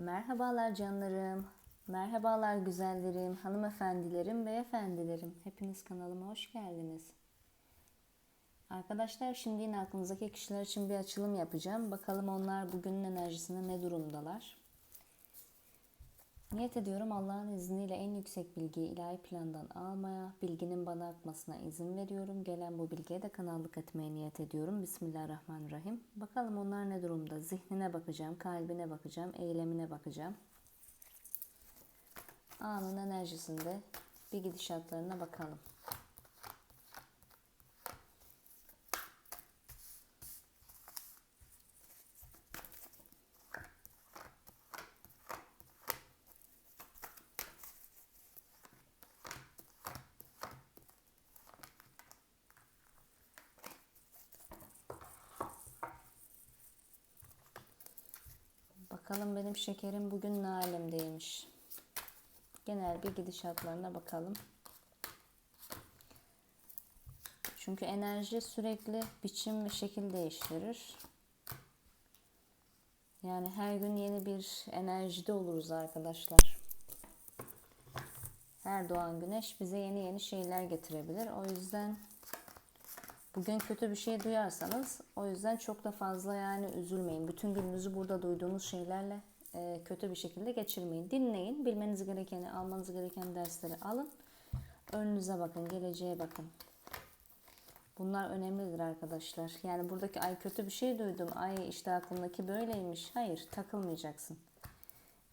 Merhabalar canlarım, merhabalar güzellerim, hanımefendilerim, beyefendilerim. Hepiniz kanalıma hoş geldiniz. Arkadaşlar şimdi yine aklınızdaki kişiler için bir açılım yapacağım. Bakalım onlar bugünün enerjisinde ne durumdalar. Niyet ediyorum Allah'ın izniyle en yüksek bilgiyi ilahi plandan almaya, bilginin bana akmasına izin veriyorum. Gelen bu bilgiye de kanallık etmeye niyet ediyorum. Bismillahirrahmanirrahim. Bakalım onlar ne durumda? Zihnine bakacağım, kalbine bakacağım, eylemine bakacağım. Anın enerjisinde bir gidişatlarına bakalım. Bakalım benim şekerim bugün ne alemdeymiş. Genel bir gidişatlarına bakalım. Çünkü enerji sürekli biçim ve şekil değiştirir. Yani her gün yeni bir enerjide oluruz arkadaşlar. Her doğan güneş bize yeni yeni şeyler getirebilir. O yüzden Bugün kötü bir şey duyarsanız o yüzden çok da fazla yani üzülmeyin. Bütün gününüzü burada duyduğunuz şeylerle e, kötü bir şekilde geçirmeyin. Dinleyin. Bilmeniz gerekeni, almanız gereken dersleri alın. Önünüze bakın, geleceğe bakın. Bunlar önemlidir arkadaşlar. Yani buradaki ay kötü bir şey duydum. Ay işte aklımdaki böyleymiş. Hayır, takılmayacaksın.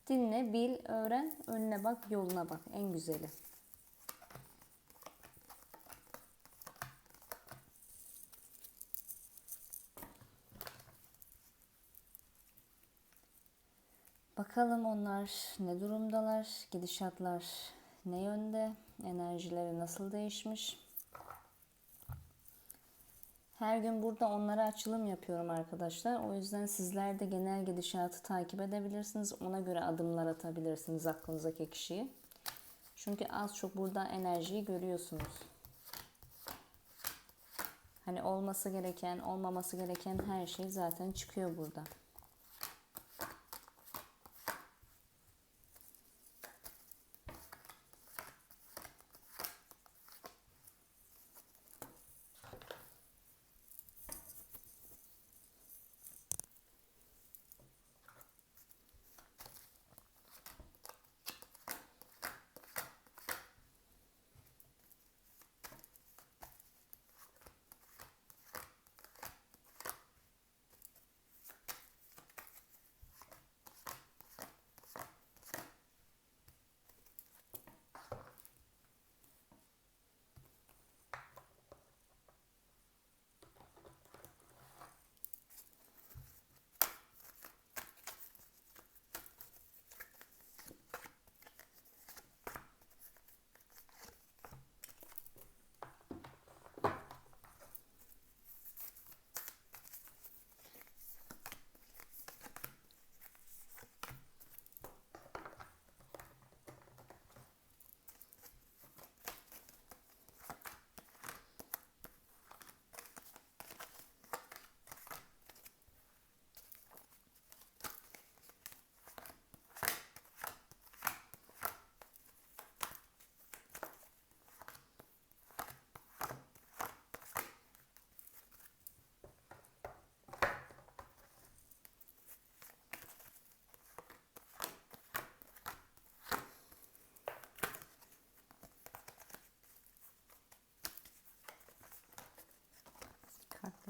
Dinle, bil, öğren, önüne bak, yoluna bak. En güzeli. Bakalım onlar ne durumdalar, gidişatlar ne yönde, enerjileri nasıl değişmiş. Her gün burada onlara açılım yapıyorum arkadaşlar. O yüzden sizler de genel gidişatı takip edebilirsiniz. Ona göre adımlar atabilirsiniz aklınızdaki kişiyi. Çünkü az çok burada enerjiyi görüyorsunuz. Hani olması gereken, olmaması gereken her şey zaten çıkıyor burada.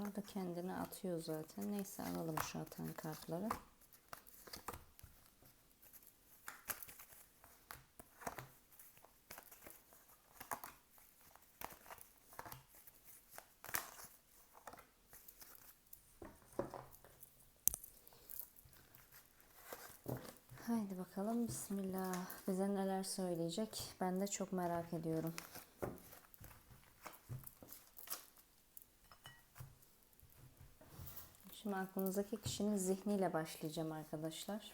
Kartlar da kendine atıyor zaten. Neyse alalım şu atan kartları. Haydi bakalım Bismillah. Bize neler söyleyecek? Ben de çok merak ediyorum. Şimdi aklınızdaki kişinin zihniyle başlayacağım arkadaşlar.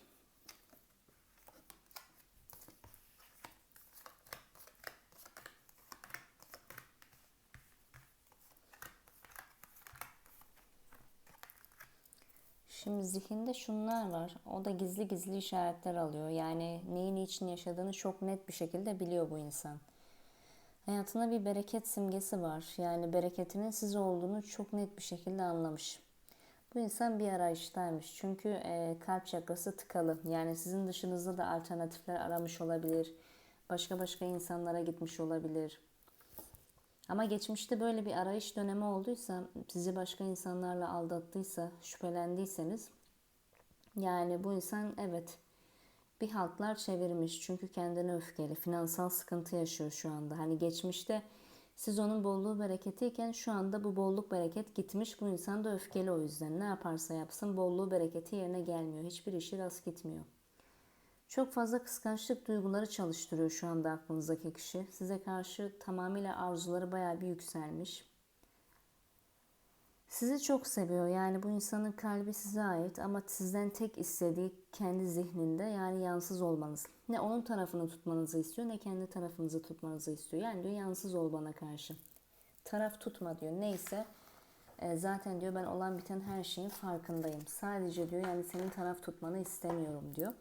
Şimdi zihinde şunlar var. O da gizli gizli işaretler alıyor. Yani neyin için yaşadığını çok net bir şekilde biliyor bu insan. Hayatına bir bereket simgesi var. Yani bereketinin siz olduğunu çok net bir şekilde anlamış. Bu insan bir arayıştaymış. Çünkü e, kalp çakrası tıkalı. Yani sizin dışınızda da alternatifler aramış olabilir. Başka başka insanlara gitmiş olabilir. Ama geçmişte böyle bir arayış dönemi olduysa, sizi başka insanlarla aldattıysa, şüphelendiyseniz yani bu insan evet bir haltlar çevirmiş. Çünkü kendine öfkeli, finansal sıkıntı yaşıyor şu anda. Hani geçmişte siz onun bolluğu bereketiyken şu anda bu bolluk bereket gitmiş. Bu insan da öfkeli o yüzden. Ne yaparsa yapsın bolluğu bereketi yerine gelmiyor. Hiçbir işi rast gitmiyor. Çok fazla kıskançlık duyguları çalıştırıyor şu anda aklınızdaki kişi. Size karşı tamamıyla arzuları bayağı bir yükselmiş. Sizi çok seviyor. Yani bu insanın kalbi size ait ama sizden tek istediği kendi zihninde yani yansız olmanız. Ne onun tarafını tutmanızı istiyor ne kendi tarafınızı tutmanızı istiyor. Yani diyor yansız ol bana karşı. Taraf tutma diyor. Neyse e, zaten diyor ben olan biten her şeyin farkındayım. Sadece diyor yani senin taraf tutmanı istemiyorum diyor.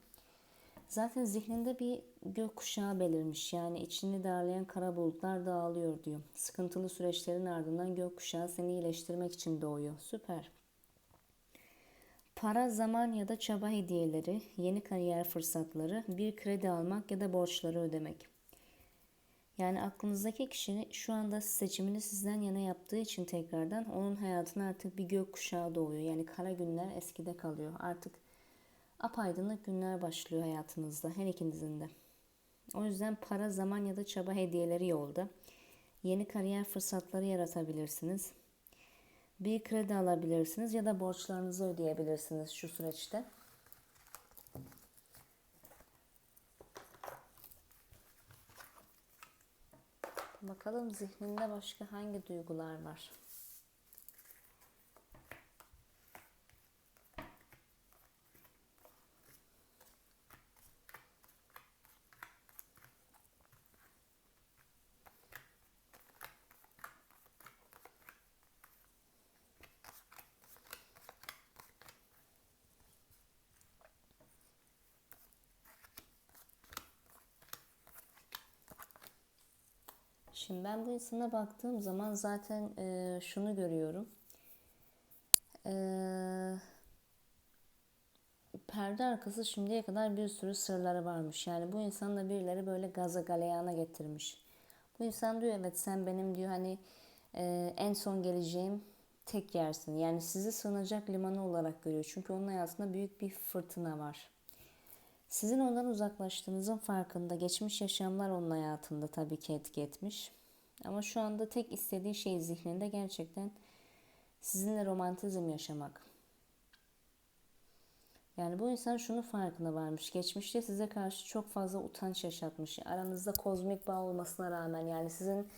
Zaten zihninde bir gökkuşağı belirmiş. Yani içini darlayan kara bulutlar dağılıyor diyor. Sıkıntılı süreçlerin ardından gökkuşağı seni iyileştirmek için doğuyor. Süper. Para, zaman ya da çaba hediyeleri, yeni kariyer fırsatları, bir kredi almak ya da borçları ödemek. Yani aklınızdaki kişinin şu anda seçimini sizden yana yaptığı için tekrardan onun hayatına artık bir gökkuşağı doğuyor. Yani kara günler eskide kalıyor. Artık apaydınlık günler başlıyor hayatınızda her ikinizin de. O yüzden para, zaman ya da çaba hediyeleri yolda. Yeni kariyer fırsatları yaratabilirsiniz. Bir kredi alabilirsiniz ya da borçlarınızı ödeyebilirsiniz şu süreçte. Bakalım zihninde başka hangi duygular var? Şimdi ben bu insana baktığım zaman zaten e, şunu görüyorum. E, perde arkası şimdiye kadar bir sürü sırları varmış. Yani bu insan da birileri böyle gaza galeyana getirmiş. Bu insan diyor evet sen benim diyor hani e, en son geleceğim tek yersin. Yani sizi sığınacak limanı olarak görüyor. Çünkü onun hayatında büyük bir fırtına var. Sizin ondan uzaklaştığınızın farkında. Geçmiş yaşamlar onun hayatında tabii ki etki etmiş. Ama şu anda tek istediği şey zihninde gerçekten sizinle romantizm yaşamak. Yani bu insan şunu farkına varmış. Geçmişte size karşı çok fazla utanç yaşatmış. Aranızda kozmik bağ olmasına rağmen yani sizin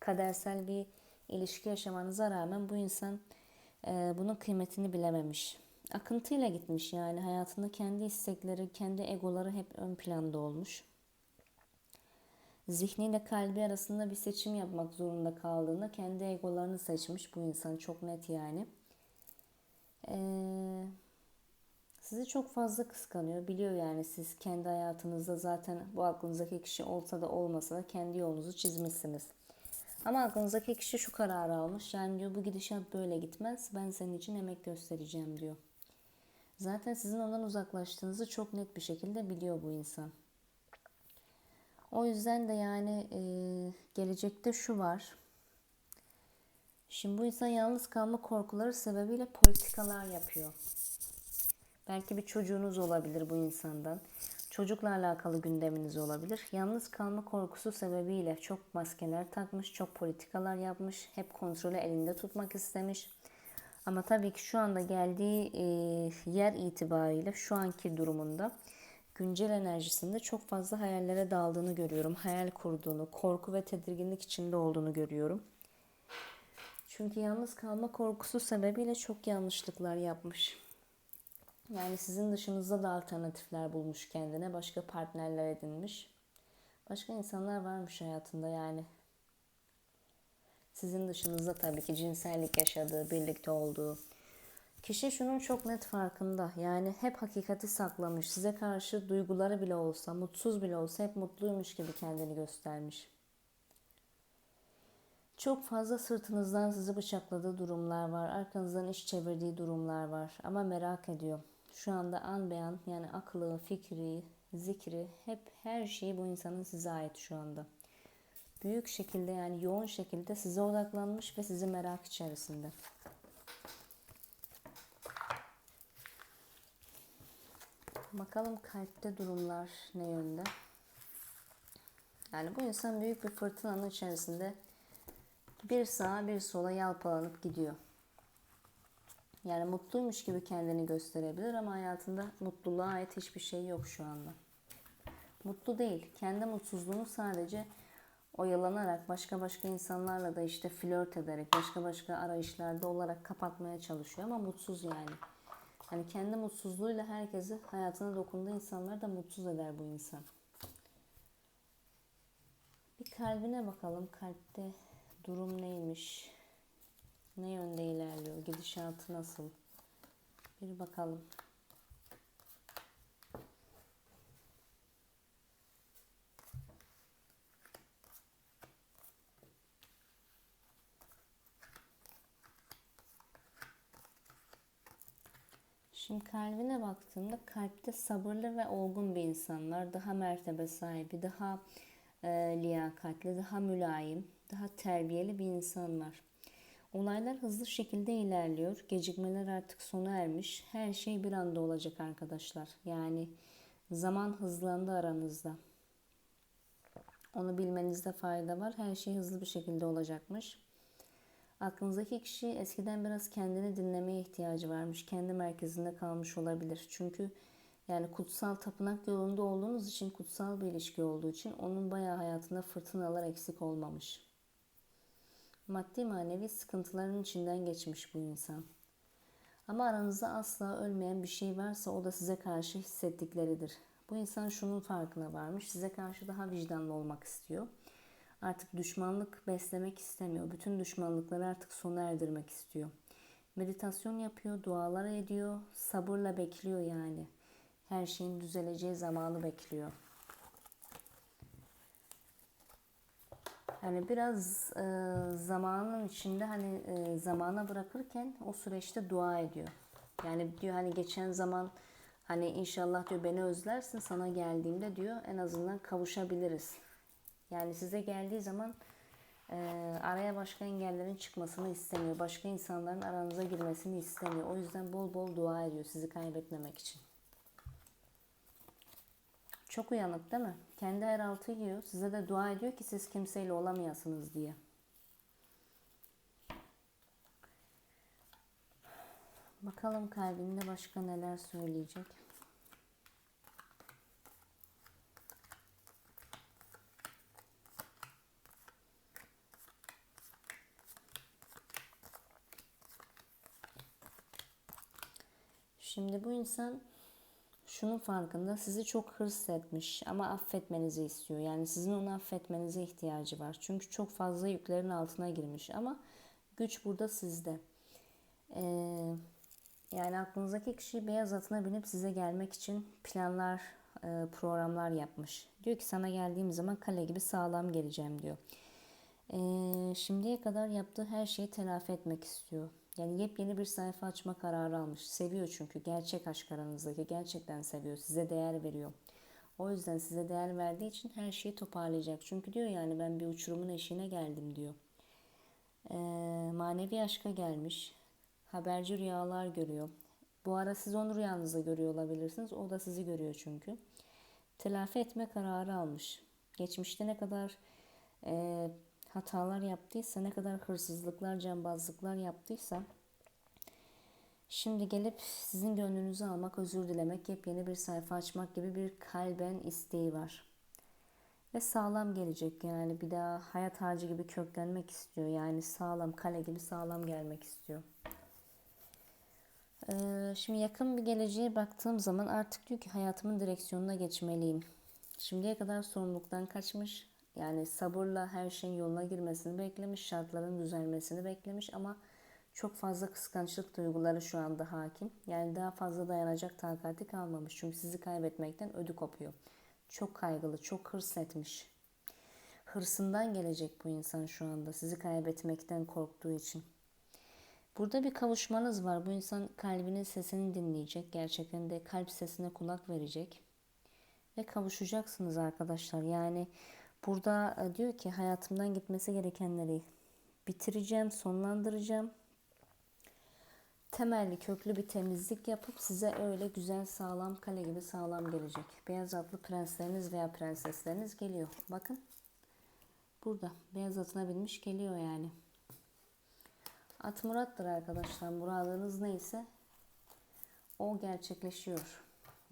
kadersel bir ilişki yaşamanıza rağmen bu insan e, bunun kıymetini bilememiş akıntıyla gitmiş yani hayatında kendi istekleri, kendi egoları hep ön planda olmuş. Zihniyle kalbi arasında bir seçim yapmak zorunda kaldığında kendi egolarını seçmiş bu insan çok net yani. Ee, sizi çok fazla kıskanıyor. Biliyor yani siz kendi hayatınızda zaten bu aklınızdaki kişi olsa da olmasa da kendi yolunuzu çizmişsiniz. Ama aklınızdaki kişi şu kararı almış. Yani diyor bu gidişat böyle gitmez. Ben senin için emek göstereceğim diyor. Zaten sizin ondan uzaklaştığınızı çok net bir şekilde biliyor bu insan. O yüzden de yani e, gelecekte şu var. Şimdi bu insan yalnız kalma korkuları sebebiyle politikalar yapıyor. Belki bir çocuğunuz olabilir bu insandan. Çocukla alakalı gündeminiz olabilir. Yalnız kalma korkusu sebebiyle çok maskeler takmış, çok politikalar yapmış, hep kontrolü elinde tutmak istemiş. Ama tabii ki şu anda geldiği e, yer itibariyle şu anki durumunda güncel enerjisinde çok fazla hayallere daldığını görüyorum. Hayal kurduğunu, korku ve tedirginlik içinde olduğunu görüyorum. Çünkü yalnız kalma korkusu sebebiyle çok yanlışlıklar yapmış. Yani sizin dışınızda da alternatifler bulmuş kendine, başka partnerler edinmiş. Başka insanlar varmış hayatında yani. Sizin dışınızda tabii ki cinsellik yaşadığı, birlikte olduğu, Kişi şunun çok net farkında. Yani hep hakikati saklamış. Size karşı duyguları bile olsa, mutsuz bile olsa hep mutluymuş gibi kendini göstermiş. Çok fazla sırtınızdan sizi bıçakladığı durumlar var. Arkanızdan iş çevirdiği durumlar var. Ama merak ediyor. Şu anda an beyan yani aklı, fikri, zikri hep her şeyi bu insanın size ait şu anda. Büyük şekilde yani yoğun şekilde size odaklanmış ve sizi merak içerisinde. Bakalım kalpte durumlar ne yönde? Yani bu insan büyük bir fırtınanın içerisinde bir sağa bir sola yalpalanıp gidiyor. Yani mutluymuş gibi kendini gösterebilir ama hayatında mutluluğa ait hiçbir şey yok şu anda. Mutlu değil. Kendi mutsuzluğunu sadece oyalanarak, başka başka insanlarla da işte flört ederek, başka başka arayışlarda olarak kapatmaya çalışıyor ama mutsuz yani. Hani kendi mutsuzluğuyla herkesi hayatına dokunduğu insanlar da mutsuz eder bu insan. Bir kalbine bakalım. Kalpte durum neymiş? Ne yönde ilerliyor? Gidişatı nasıl? Bir bakalım. Şimdi kalbine baktığımda kalpte sabırlı ve olgun bir insan var. Daha mertebe sahibi, daha e, liyakatli, daha mülayim, daha terbiyeli bir insan var. Olaylar hızlı şekilde ilerliyor. Gecikmeler artık sona ermiş. Her şey bir anda olacak arkadaşlar. Yani zaman hızlandı aranızda. Onu bilmenizde fayda var. Her şey hızlı bir şekilde olacakmış. Aklınızdaki kişi eskiden biraz kendini dinlemeye ihtiyacı varmış. Kendi merkezinde kalmış olabilir. Çünkü yani kutsal tapınak yolunda olduğunuz için, kutsal bir ilişki olduğu için onun bayağı hayatında fırtınalar eksik olmamış. Maddi manevi sıkıntıların içinden geçmiş bu insan. Ama aranızda asla ölmeyen bir şey varsa o da size karşı hissettikleridir. Bu insan şunun farkına varmış. Size karşı daha vicdanlı olmak istiyor. Artık düşmanlık beslemek istemiyor. Bütün düşmanlıkları artık sona erdirmek istiyor. Meditasyon yapıyor, dualar ediyor, sabırla bekliyor yani. Her şeyin düzeleceği zamanı bekliyor. Yani biraz e, zamanın içinde hani e, zamana bırakırken o süreçte dua ediyor. Yani diyor hani geçen zaman hani inşallah diyor beni özlersin sana geldiğimde diyor en azından kavuşabiliriz. Yani size geldiği zaman e, araya başka engellerin çıkmasını istemiyor. Başka insanların aranıza girmesini istemiyor. O yüzden bol bol dua ediyor sizi kaybetmemek için. Çok uyanık değil mi? Kendi her altı yiyor. Size de dua ediyor ki siz kimseyle olamayasınız diye. Bakalım kalbinde başka neler söyleyecek. Şimdi bu insan şunun farkında sizi çok hırs etmiş ama affetmenizi istiyor. Yani sizin onu affetmenize ihtiyacı var. Çünkü çok fazla yüklerin altına girmiş ama güç burada sizde. Ee, yani aklınızdaki kişi beyaz atına binip size gelmek için planlar, e, programlar yapmış. Diyor ki sana geldiğim zaman kale gibi sağlam geleceğim diyor. Ee, şimdiye kadar yaptığı her şeyi telafi etmek istiyor. Yani yepyeni bir sayfa açma kararı almış. Seviyor çünkü gerçek aşk aranızdaki gerçekten seviyor. Size değer veriyor. O yüzden size değer verdiği için her şeyi toparlayacak. Çünkü diyor yani ben bir uçurumun eşiğine geldim diyor. Ee, manevi aşka gelmiş. Haberci rüyalar görüyor. Bu ara siz onu rüyanızda görüyor olabilirsiniz. O da sizi görüyor çünkü. Telafi etme kararı almış. Geçmişte ne kadar e, hatalar yaptıysa, ne kadar hırsızlıklar, cambazlıklar yaptıysa şimdi gelip sizin gönlünüzü almak, özür dilemek, yepyeni bir sayfa açmak gibi bir kalben isteği var. Ve sağlam gelecek yani bir daha hayat harcı gibi köklenmek istiyor. Yani sağlam, kale gibi sağlam gelmek istiyor. Ee, şimdi yakın bir geleceğe baktığım zaman artık diyor ki hayatımın direksiyonuna geçmeliyim. Şimdiye kadar sorumluluktan kaçmış, yani sabırla her şeyin yoluna girmesini beklemiş, şartların düzelmesini beklemiş ama Çok fazla kıskançlık duyguları şu anda hakim. Yani daha fazla dayanacak takati kalmamış. Çünkü sizi kaybetmekten ödü kopuyor. Çok kaygılı, çok hırs etmiş. Hırsından gelecek bu insan şu anda. Sizi kaybetmekten korktuğu için. Burada bir kavuşmanız var. Bu insan kalbinin sesini dinleyecek. Gerçekten de kalp sesine kulak verecek. Ve kavuşacaksınız arkadaşlar. Yani burada e, diyor ki hayatımdan gitmesi gerekenleri bitireceğim, sonlandıracağım. Temelli köklü bir temizlik yapıp size öyle güzel sağlam kale gibi sağlam gelecek. Beyaz atlı prensleriniz veya prensesleriniz geliyor. Bakın. Burada beyaz atına binmiş geliyor yani. At murattır arkadaşlar. Muradınız neyse o gerçekleşiyor.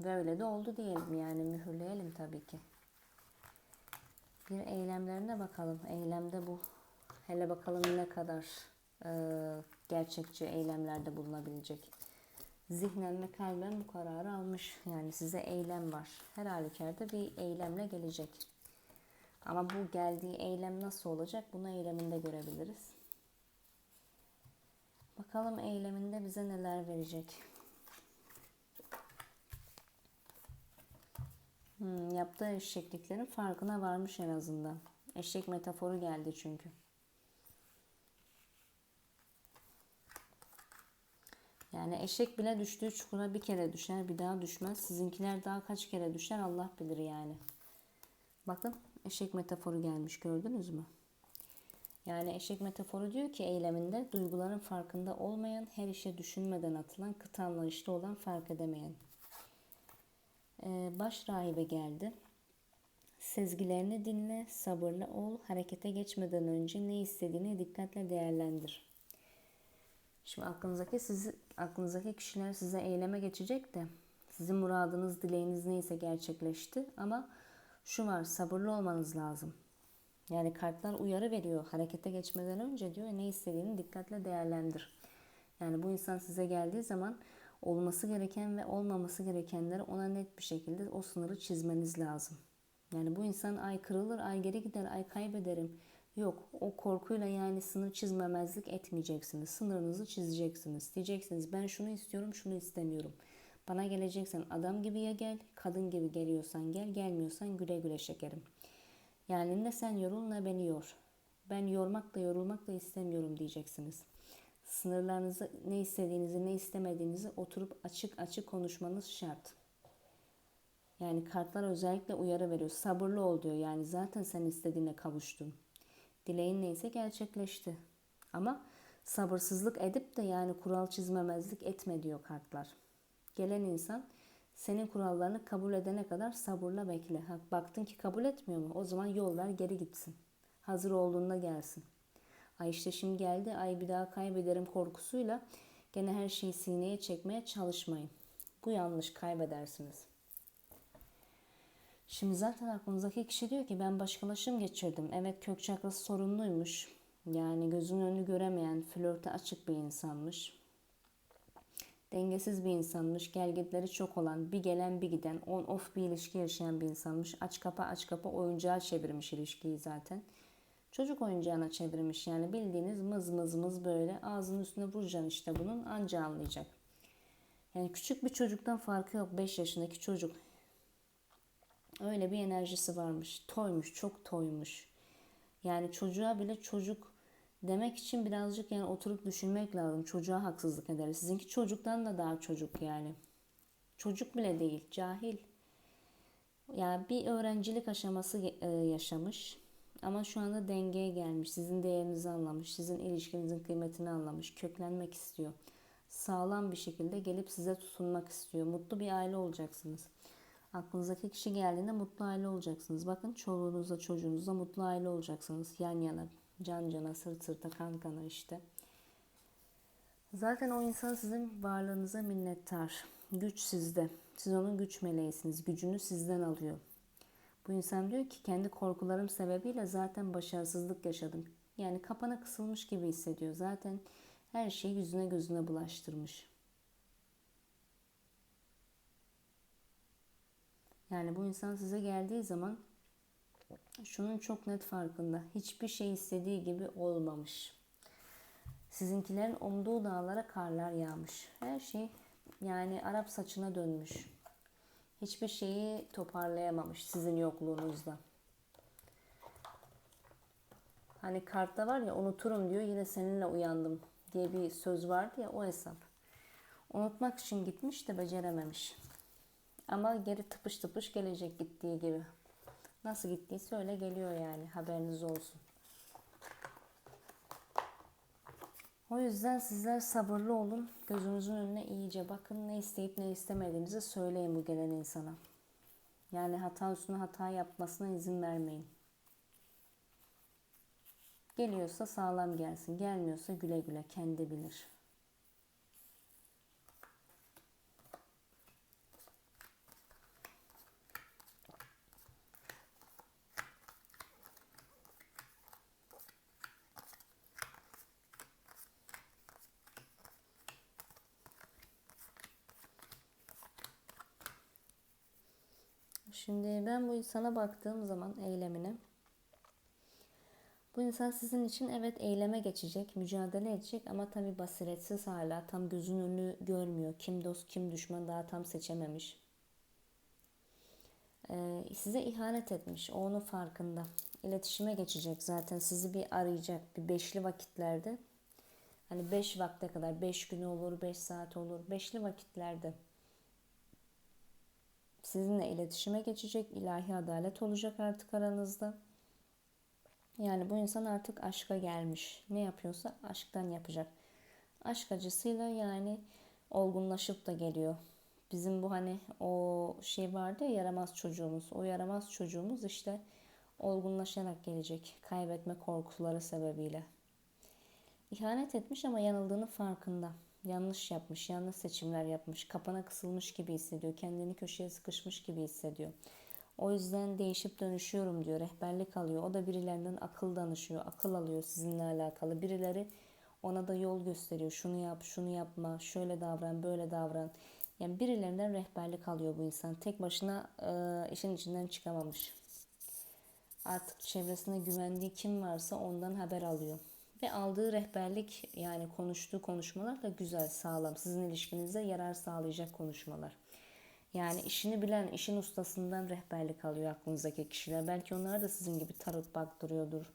Ve öyle de oldu diyelim yani mühürleyelim tabii ki. Bir eylemlerine bakalım. Eylemde bu hele bakalım ne kadar e, gerçekçi eylemlerde bulunabilecek. Zihnen ve kalben bu kararı almış. Yani size eylem var. Her halükarda bir eylemle gelecek. Ama bu geldiği eylem nasıl olacak? Bunu eyleminde görebiliriz. Bakalım eyleminde bize neler verecek. Hmm, yaptığı eşekliklerin farkına varmış en azından. Eşek metaforu geldi çünkü. Yani eşek bile düştüğü çukura bir kere düşer, bir daha düşmez. Sizinkiler daha kaç kere düşer Allah bilir yani. Bakın eşek metaforu gelmiş gördünüz mü? Yani eşek metaforu diyor ki eyleminde duyguların farkında olmayan, her işe düşünmeden atılan, kıt anlayışlı olan, fark edemeyen. Ee, baş rahibe geldi. Sezgilerini dinle, sabırlı ol, harekete geçmeden önce ne istediğini dikkatle değerlendir. Şimdi aklınızdaki sizi, aklınızdaki kişiler size eyleme geçecek de sizin muradınız, dileğiniz neyse gerçekleşti ama şu var sabırlı olmanız lazım. Yani kartlar uyarı veriyor. Harekete geçmeden önce diyor ne istediğini dikkatle değerlendir. Yani bu insan size geldiği zaman olması gereken ve olmaması gerekenleri ona net bir şekilde o sınırı çizmeniz lazım. Yani bu insan ay kırılır, ay geri gider, ay kaybederim. Yok o korkuyla yani sınır çizmemezlik etmeyeceksiniz. Sınırınızı çizeceksiniz. Diyeceksiniz ben şunu istiyorum, şunu istemiyorum. Bana geleceksen adam gibi ya gel, kadın gibi geliyorsan gel, gelmiyorsan güle güle şekerim. Yani ne sen yorul ne beni yor. Ben yormak da yorulmak da istemiyorum diyeceksiniz. Sınırlarınızı ne istediğinizi ne istemediğinizi oturup açık açık konuşmanız şart. Yani kartlar özellikle uyarı veriyor. Sabırlı ol diyor. Yani zaten sen istediğine kavuştun. Dileğin neyse gerçekleşti. Ama sabırsızlık edip de yani kural çizmemezlik etme diyor kartlar. Gelen insan senin kurallarını kabul edene kadar sabırla bekle. Ha, baktın ki kabul etmiyor mu? O zaman yol ver geri gitsin. Hazır olduğunda gelsin. Ay işte şimdi geldi ay bir daha kaybederim korkusuyla gene her şeyi sineye çekmeye çalışmayın. Bu yanlış kaybedersiniz. Şimdi zaten aklınızdaki kişi diyor ki ben başkalaşım geçirdim. Evet kök çakrası sorunluymuş. Yani gözün önünü göremeyen, flörte açık bir insanmış. Dengesiz bir insanmış. Gelgitleri çok olan, bir gelen bir giden, on off bir ilişki yaşayan bir insanmış. Aç kapa aç kapa oyuncağa çevirmiş ilişkiyi zaten. Çocuk oyuncağına çevirmiş yani bildiğiniz mız mız mız böyle ağzının üstüne vuracaksın işte bunun anca anlayacak. Yani küçük bir çocuktan farkı yok 5 yaşındaki çocuk. Öyle bir enerjisi varmış. Toymuş, çok toymuş. Yani çocuğa bile çocuk demek için birazcık yani oturup düşünmek lazım. Çocuğa haksızlık ederiz. Sizinki çocuktan da daha çocuk yani. Çocuk bile değil, cahil. Yani bir öğrencilik aşaması e, yaşamış. Ama şu anda dengeye gelmiş. Sizin değerinizi anlamış. Sizin ilişkinizin kıymetini anlamış. Köklenmek istiyor. Sağlam bir şekilde gelip size tutunmak istiyor. Mutlu bir aile olacaksınız. Aklınızdaki kişi geldiğinde mutlu aile olacaksınız. Bakın çoluğunuzla çocuğunuzla mutlu aile olacaksınız. Yan yana, can cana, sırt sırta, kan kana işte. Zaten o insan sizin varlığınıza minnettar. Güç sizde. Siz onun güç meleğisiniz. Gücünü sizden alıyor. Bu insan diyor ki kendi korkularım sebebiyle zaten başarısızlık yaşadım. Yani kapana kısılmış gibi hissediyor. Zaten her şeyi yüzüne gözüne bulaştırmış. Yani bu insan size geldiği zaman şunun çok net farkında. Hiçbir şey istediği gibi olmamış. Sizinkilerin umduğu dağlara karlar yağmış. Her şey yani Arap saçına dönmüş. Hiçbir şeyi toparlayamamış sizin yokluğunuzda. Hani kartta var ya unuturum diyor yine seninle uyandım diye bir söz vardı ya o hesap. Unutmak için gitmiş de becerememiş. Ama geri tıpış tıpış gelecek gittiği gibi. Nasıl gittiyse öyle geliyor yani haberiniz olsun. O yüzden sizler sabırlı olun. Gözünüzün önüne iyice bakın. Ne isteyip ne istemediğinizi söyleyin bu gelen insana. Yani hata üstüne hata yapmasına izin vermeyin. Geliyorsa sağlam gelsin. Gelmiyorsa güle güle kendi bilir. Şimdi ben bu insana baktığım zaman eylemine bu insan sizin için evet eyleme geçecek, mücadele edecek ama tabi basiretsiz hala tam gözün önünü görmüyor. Kim dost kim düşman daha tam seçememiş. Ee, size ihanet etmiş. O onun farkında. İletişime geçecek zaten. Sizi bir arayacak. Bir beşli vakitlerde. Hani beş vakte kadar. Beş gün olur, beş saat olur. Beşli vakitlerde sizinle iletişime geçecek. ilahi adalet olacak artık aranızda. Yani bu insan artık aşka gelmiş. Ne yapıyorsa aşktan yapacak. Aşk acısıyla yani olgunlaşıp da geliyor. Bizim bu hani o şey vardı ya yaramaz çocuğumuz. O yaramaz çocuğumuz işte olgunlaşarak gelecek. Kaybetme korkuları sebebiyle. İhanet etmiş ama yanıldığını farkında. Yanlış yapmış, yanlış seçimler yapmış, kapana kısılmış gibi hissediyor, kendini köşeye sıkışmış gibi hissediyor. O yüzden değişip dönüşüyorum diyor, rehberlik alıyor. O da birilerinden akıl danışıyor, akıl alıyor sizinle alakalı. Birileri ona da yol gösteriyor. Şunu yap, şunu yapma, şöyle davran, böyle davran. Yani birilerinden rehberlik alıyor bu insan. Tek başına e, işin içinden çıkamamış. Artık çevresinde güvendiği kim varsa ondan haber alıyor. Ve aldığı rehberlik yani konuştuğu konuşmalar da güzel, sağlam. Sizin ilişkinize yarar sağlayacak konuşmalar. Yani işini bilen, işin ustasından rehberlik alıyor aklınızdaki kişiler. Belki onlar da sizin gibi tarot baktırıyordur.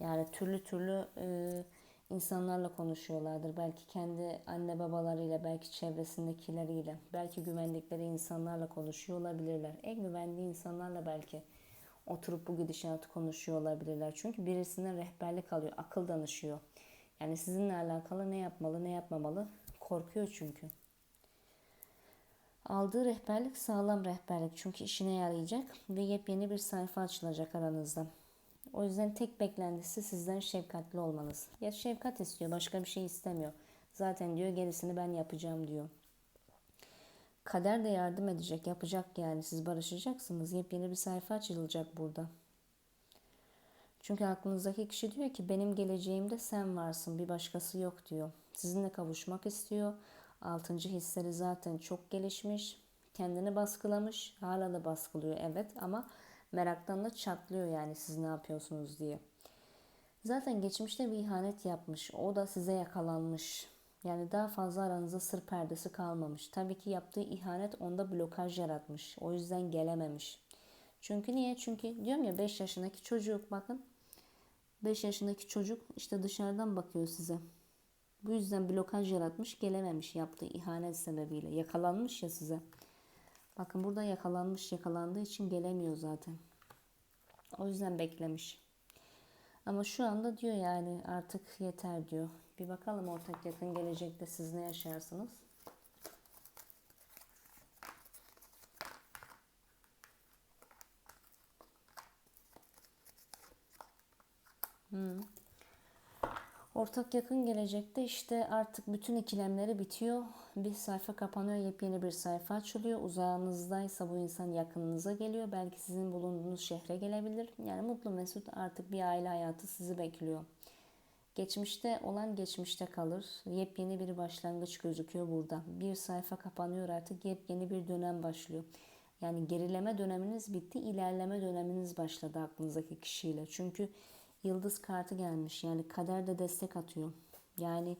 Yani türlü türlü e, insanlarla konuşuyorlardır. Belki kendi anne babalarıyla, belki çevresindekileriyle, belki güvendikleri insanlarla konuşuyor olabilirler. En güvendiği insanlarla belki oturup bu gidişatı konuşuyor olabilirler. Çünkü birisine rehberlik alıyor, akıl danışıyor. Yani sizinle alakalı ne yapmalı, ne yapmamalı korkuyor çünkü. Aldığı rehberlik sağlam rehberlik çünkü işine yarayacak ve yepyeni bir sayfa açılacak aranızda. O yüzden tek beklentisi sizden şefkatli olmanız. Ya şefkat istiyor, başka bir şey istemiyor. Zaten diyor gerisini ben yapacağım diyor. Kader de yardım edecek, yapacak yani. Siz barışacaksınız. Yepyeni bir sayfa açılacak burada. Çünkü aklınızdaki kişi diyor ki benim geleceğimde sen varsın, bir başkası yok diyor. Sizinle kavuşmak istiyor. Altıncı hisleri zaten çok gelişmiş. Kendini baskılamış. Hala da baskılıyor evet ama meraktan da çatlıyor yani siz ne yapıyorsunuz diye. Zaten geçmişte bir ihanet yapmış. O da size yakalanmış. Yani daha fazla aranızda sır perdesi kalmamış. Tabii ki yaptığı ihanet onda blokaj yaratmış. O yüzden gelememiş. Çünkü niye? Çünkü diyorum ya 5 yaşındaki çocuk bakın. 5 yaşındaki çocuk işte dışarıdan bakıyor size. Bu yüzden blokaj yaratmış, gelememiş yaptığı ihanet sebebiyle. Yakalanmış ya size. Bakın burada yakalanmış, yakalandığı için gelemiyor zaten. O yüzden beklemiş. Ama şu anda diyor yani artık yeter diyor. Bir bakalım ortak yakın gelecekte siz ne yaşarsınız? Hmm. Ortak yakın gelecekte işte artık bütün ikilemleri bitiyor. Bir sayfa kapanıyor, yepyeni bir sayfa açılıyor. Uzağınızdaysa bu insan yakınınıza geliyor. Belki sizin bulunduğunuz şehre gelebilir. Yani mutlu mesut artık bir aile hayatı sizi bekliyor. Geçmişte olan geçmişte kalır. Yepyeni bir başlangıç gözüküyor burada. Bir sayfa kapanıyor artık yepyeni bir dönem başlıyor. Yani gerileme döneminiz bitti, ilerleme döneminiz başladı aklınızdaki kişiyle. Çünkü yıldız kartı gelmiş. Yani kader de destek atıyor. Yani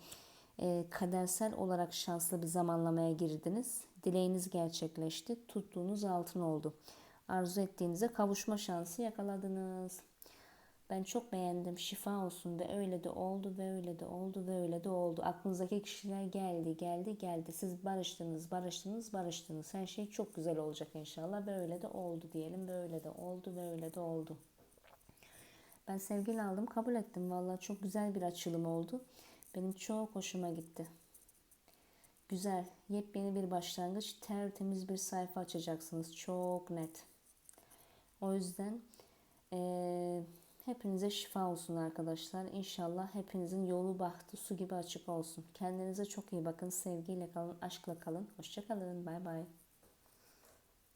e, kadersel olarak şanslı bir zamanlamaya girdiniz. Dileğiniz gerçekleşti. Tuttuğunuz altın oldu. Arzu ettiğinize kavuşma şansı yakaladınız. Ben çok beğendim. Şifa olsun ve öyle de oldu ve öyle de oldu ve öyle de oldu. Aklınızdaki kişiler geldi, geldi, geldi. Siz barıştınız, barıştınız, barıştınız. Her şey çok güzel olacak inşallah ve öyle de oldu diyelim. Ve öyle de oldu ve öyle de oldu. Ben sevgili aldım, kabul ettim. Vallahi çok güzel bir açılım oldu. Benim çok hoşuma gitti. Güzel, yepyeni bir başlangıç, tertemiz bir sayfa açacaksınız. Çok net. O yüzden eee, hepinize şifa olsun arkadaşlar. İnşallah hepinizin yolu bahtı su gibi açık olsun. Kendinize çok iyi bakın. Sevgiyle kalın, aşkla kalın. Hoşça kalın. Bay bay.